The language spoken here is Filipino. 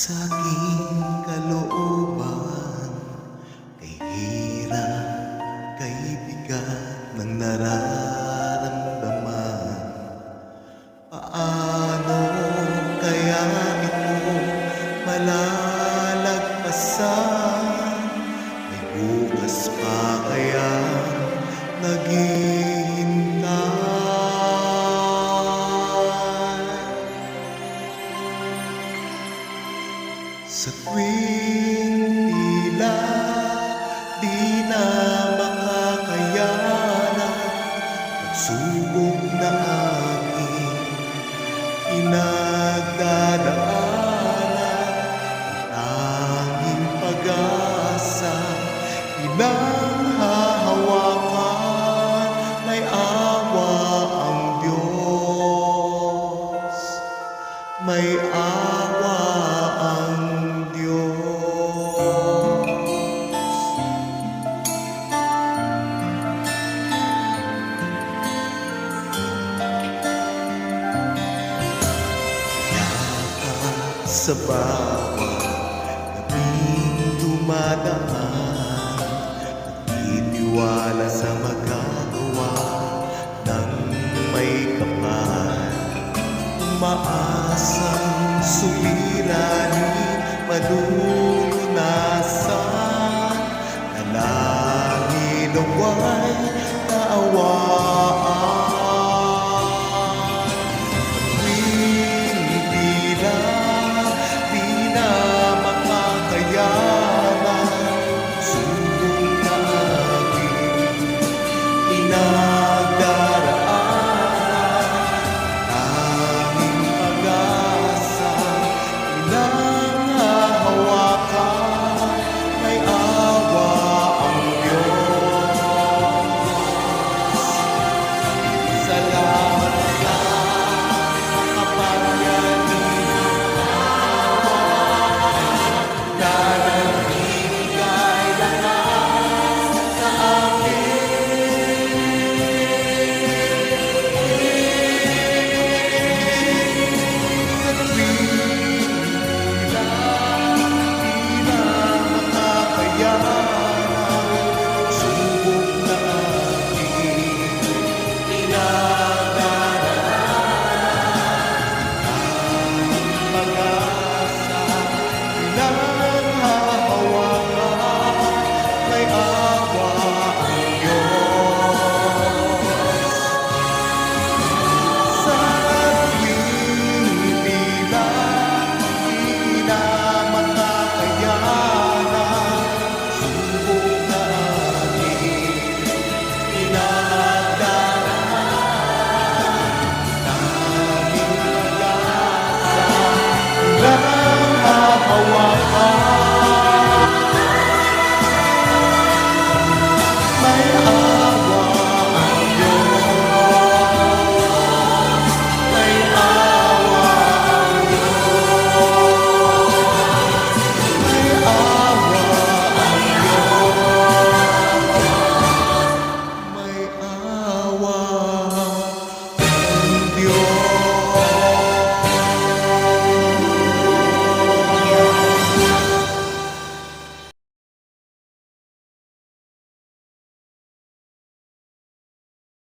sucky. Sa tuwing tila di na makakayanan Pagsubok na aking pinagdadaanan Ang tanging pag-asa Pinanghahawakan May awa ang Diyos. May awa sa bawat gabing dumadaan Nagtitiwala sa magagawa ng may kapal. Umaasang suliranin, manunulat